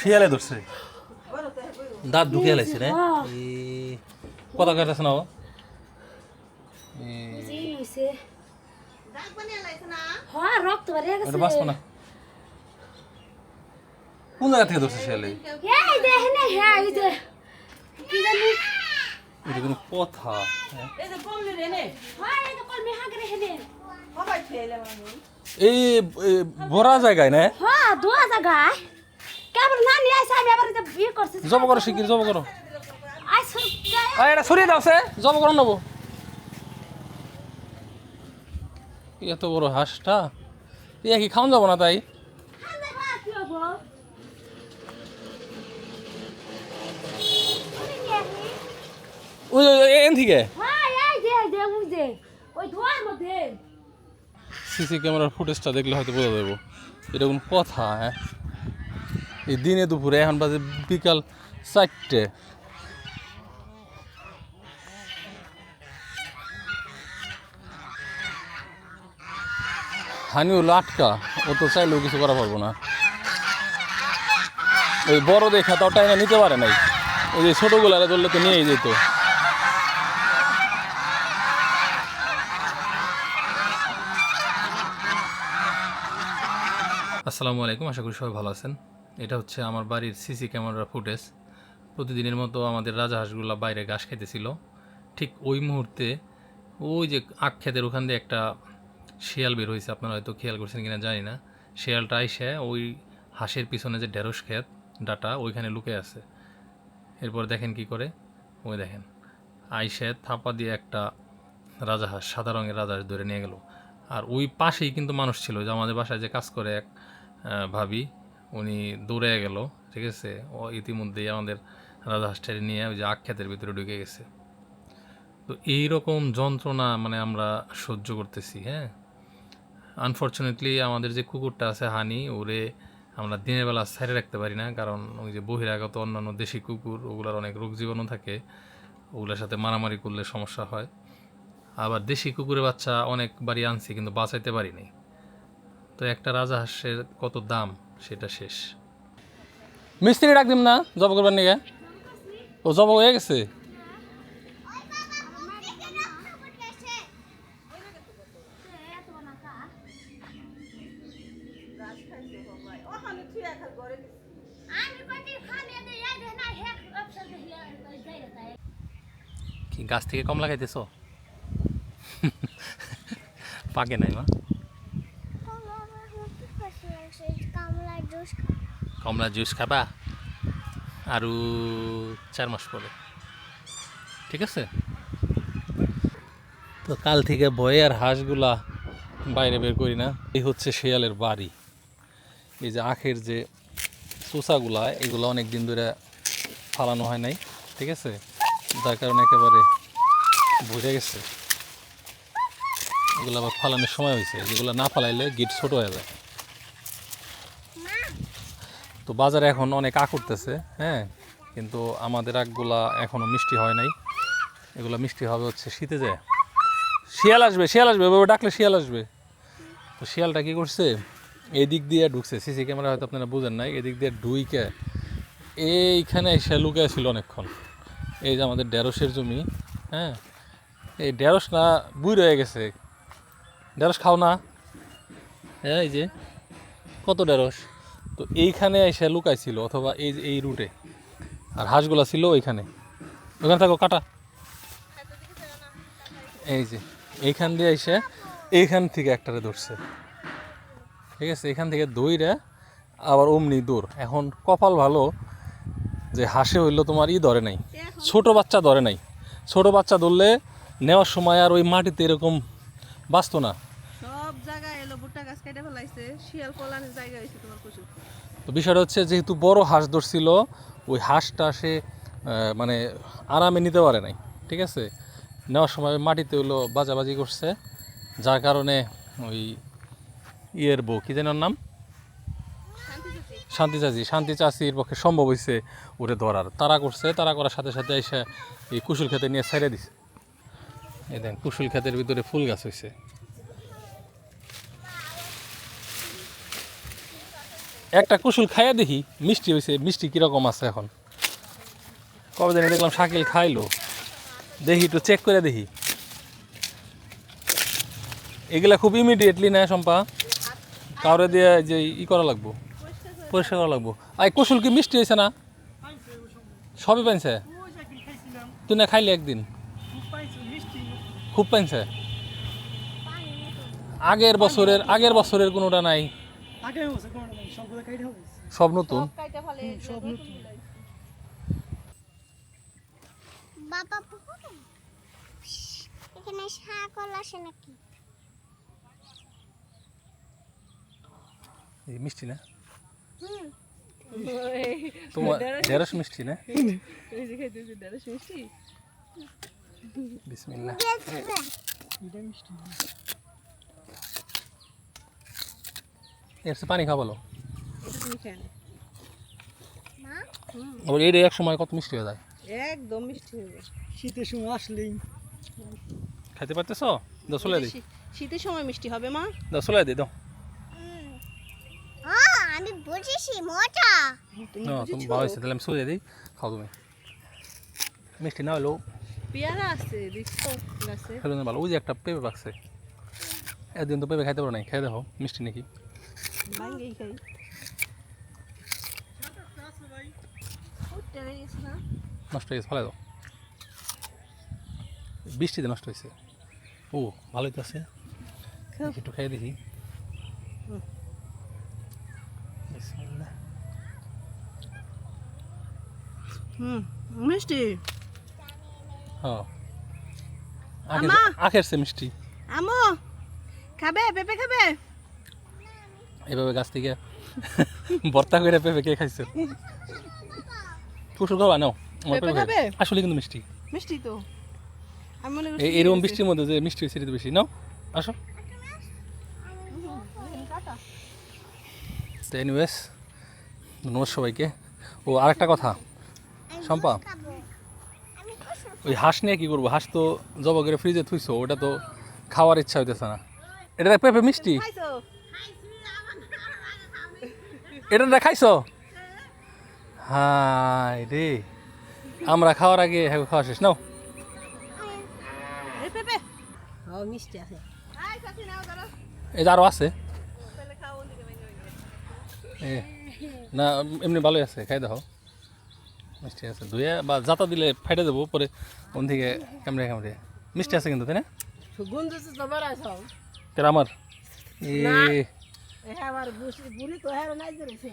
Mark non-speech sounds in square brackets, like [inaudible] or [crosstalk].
শিয়ালে ধরছে। দাঁত ঢুকে লাইছে রে। কাটাছে না লইছে হ্যাঁ বাঁচবো না। কোন জায়গা থেকে ধরছে শিয়ালে? হ্যাঁ এটা কোনো কথা। হ্যাঁ? এই ভরা জায়গায় না? হ্যাঁ দুয়া জায়গায়। কেবল না নিয়ে আসে আমি আবার এটা বিয়ে করছি জব করো শিগগির জব করো। আই এটা সরিয়ে দাও সে। জব করো নেব। এত বড় হাঁসটা। ইয়া কি খাওয়ান যাব না তাই? ওই এন থেকে? হ্যাঁ সিসি ক্যামেরার ফুটেজটা দেখলে হয়তো বোঝা যাব। এটা কোন কথা হ্যাঁ? এই দিনে দুপুরে, এখন বাজে বিকাল চারটে। হানি হলো আটকা ও তো চাইলেও কিছু করা পারব না। ওই বড় দেখা তাও টাইনা নিতে পারে নাই। ওই যে ছোটোগুলো ধরলে তো নিয়েই যেত। আসসালামু আলাইকুম, আশা করি সবাই ভালো আছেন। এটা হচ্ছে আমার বাড়ির সিসি ক্যামেরার ফুটেজ। প্রতিদিনের মতো আমাদের রাজাহাঁসগুলো বাইরে ঘাস খাইতেছিল। ঠিক ওই মুহূর্তে ওই যে আখ ক্ষেতের ওখান দিয়ে একটা শিয়াল বের হয়েছে আপনারা হয়তো খেয়াল করছেন কিনা জানি না। শিয়ালটা আইসে ওই হাঁসের পিছনে যে ঢেঁড়স ক্ষেত, ডাটা ওইখানে লুকে আছে। এরপর দেখেন কি করে? ওই দেখেন, আইসে থাপা দিয়ে একটা রাজাহাঁস সাদা রঙের রাজাহাঁস ধরে নিয়ে গেল। আর ওই পাশেই কিন্তু মানুষ ছিল, যে আমাদের বাসায় যে কাজ করে এক ভাবি উনি দৌড়ে গেল, ঠিক আছে? ও ইতিমধ্যেই আমাদের রাজাহাঁসটারে নিয়ে ওই যে আখ্যাতের ভিতরে ঢুকে গেছে। তো এই রকম যন্ত্রণা মানে আমরা সহ্য করতেছি হ্যাঁ? আনফর্চুনেটলি আমাদের যে কুকুরটা আছে হানি, ওরে আমরা দিনের বেলা সাইডে রাখতে পারি না, কারণ ওই যে বহিরাগত অন্যান্য দেশি কুকুর, ওগুলার অনেক রোগ জীবাণু থাকে, ওগুলোর সাথে মারামারি করলে সমস্যা হয়। আবার দেশি কুকুরের বাচ্চা অনেকবারই আনছি, কিন্তু বাঁচাইতে পারিনি তো একটা রাজাহাঁসের কত দাম? সেটা শেষ। মিস্ত্রি ডাক দিম না জব করবার নিকে ও জব হয়ে গেছে? কি গাছ থেকে কমলা খাইতেছ? [laughs] পাকে নাই মা। কমলা জুস খাবা? আৰু চার মাস পরে। ঠিক আছে? তো কাল থেকে ভয়ে আর হাঁসগুলা বাইরে বের করি না। এই হচ্ছে শেয়ালের বাড়ি। এই যে আখের যে চোষাগুলা এগুলো অনেক দিন ধরে ফালানো হয় নাই। ঠিক আছে? যার কারণে একেবারে বুঝে গেছে। এগুলো আবার ফালানোর সময় হয়েছে। যেগুলো না ফালাইলে গিট ছোট হয়ে যায়। তো বাজারে এখন অনেক আখ উঠতেছে হ্যাঁ? কিন্তু আমাদের আখগুলা এখনও মিষ্টি হয় নাই। এগুলো মিষ্টি হবে হচ্ছে শীতে যায় শিয়াল আসবে শিয়াল আসবে ওভাবে ডাকলে শিয়াল আসবে। তো শিয়ালটা কী করছে? এদিক দিয়ে ঢুকছে। সিসি ক্যামেরা হয়তো আপনারা বুঝেন নাই। এদিক দিয়ে ঢুইকে এইখানে এসে লুকে ছিল অনেকক্ষণ। এই যে আমাদের ঢেঁড়সের জমি হ্যাঁ? এই ঢেঁড়স না বুই রয়ে গেছে। ঢেঁড়স খাও না। হ্যাঁ এই যে। কত ঢেঁড়স? তো এইখানে এসে লুকাইছিল অথবা এই এই রুটে। আর হাঁসগুলা ছিল ওইখানে। ওখানে থাকো, কাটা। এই যে, এইখান দিয়ে এসে এইখান থেকে একটারে ধরছে। ঠিক আছে এখান থেকে দইরা আবার অমনি দূর এখন কপাল ভালো যে হাসে হইল তোমার ই ধরে নাই। ছোট বাচ্চা ধরে নাই। ছোট বাচ্চা ধরলে নেওয়ার সময় আর ওই মাটিতে এরকম বাঁচতো না। সব জায়গায় এলো, ভুট্টা গাছ কেটে ফেলাইছে, শিয়াল তোমার কুসুম তো বিষয়টা হচ্ছে যেহেতু বড় হাঁস ধরছিল, ওই হাঁসটা সে মানে আরামে নিতে পারে নাই, ঠিক আছে? নেওয়ার সময় মাটিতে হলো বাজাবাজি করছে, যার কারণে ওই ইয়ের বউ, কী যেন নাম? শান্তি চাচি। শান্তি চাচির পক্ষে সম্ভব হয়েছে ওরে ধরার। তারা করছে, তারা করার সাথে সাথে এসে এই কুশুল খেতে নিয়ে ছেড়ে দিছে। এই দেন, কুশুল ক্ষেতের ভিতরে ফুল গাছ হয়েছে একটা কুসুল খাইয়া দেখি, মিষ্টি হয়েছে মিষ্টি কীরকম আছে এখন। কবে দিনে দেখলাম শাকিল খাইলো। দেখি একটু চেক করে দেখি। এগুলা খুব ইমিডিয়েটলি নেয় সম্পা কাউরে দিয়ে যে ই করা লাগবো, পরিষ্কার করা লাগবো। আর কুসুল কি মিষ্টি হয়েছে না? সবই পাইছে? তুই না খাইলি একদিন? খুব পাইছে। আগের বছরের আগের বছরের কোনোটা নাই। সব নতুন? সব নতুন বাবা এখানে শাকল আসে নাকি? এই মিষ্টি না? হুম। তোমার ঢেঁড়স মিষ্টি না? এই যে খাইতেছি ঢেঁড়স মিষ্টি। বিসমিল্লাহ। মিষ্টি এর পানি আবার এটা এক সময় কত মিষ্টি হয়ে যায়। একদম মিষ্টি হয়ে যায়। শীতের সময় আসলেই। খাইতে পারতেছ? দাও চলে দিই শীতের সময় মিষ্টি হবে মা? দাও চলে দিই দাও। হ্যাঁ আমি বুঝেছি মজা। না তুমি ভালো হয়েছে তাহলে আমি দিই খাও তুমি। মিষ্টি না হলেও। পেয়ারা আছে দেখছ গাছে ভালো ওই যে একটা পেঁপে পাকছে। একদিন তো পেঁপে খাইতে পারো নাই খেয়ে দেখো মিষ্টি নাকি। ভাঙ্গেই খাই। নষ্ট হয়ে গেছে ফেলে দাও। বৃষ্টিতে নষ্ট হয়েছে। ও ভালোই তো আছে। একটু খেয়ে দেখি। হুম। মিষ্টি? হ্যাঁ। আখের সে মিষ্টি। আমো! খাবে পেঁপে খাবে? এভাবে গাছ থেকে ভর্তা করে পেঁপে কে খাইছে? কুসুর খাবা? নাও আসলে কিন্তু মিষ্টি। মিষ্টি তো। এরকম বৃষ্টির মধ্যে যে মিষ্টি হয়েছে এটা বেশি। নাও আসো। তো এনিওয়েজ নমস্কার সবাইকে। ও আরেকটা কথা। শম্পা ওই হাঁস নিয়ে কি করব? হাঁস তো জব করে ফ্রিজে থুইছো ওটা তো খাওয়ার ইচ্ছা হইতেছে না। এটা পেঁপে মিষ্টি? এটা দেখ খাইছো? হাই রে। আমরা খাওয়ার আগে হ্যাঁ খাওয়া শেষ নাও। এই আরও আছে। না এমনি ভালোই আছে খাই দেখো। মিষ্টি আছে ধুয়ে বা জাতা দিলে ফাইটে দেবো পরে ওন থেকে কামড়ে কামড়ে মিষ্টি আছে কিন্তু তাই না? আমার? এ হ্যাঁ আমার বুড়ি তো হ্যাঁ নাই ধরেছে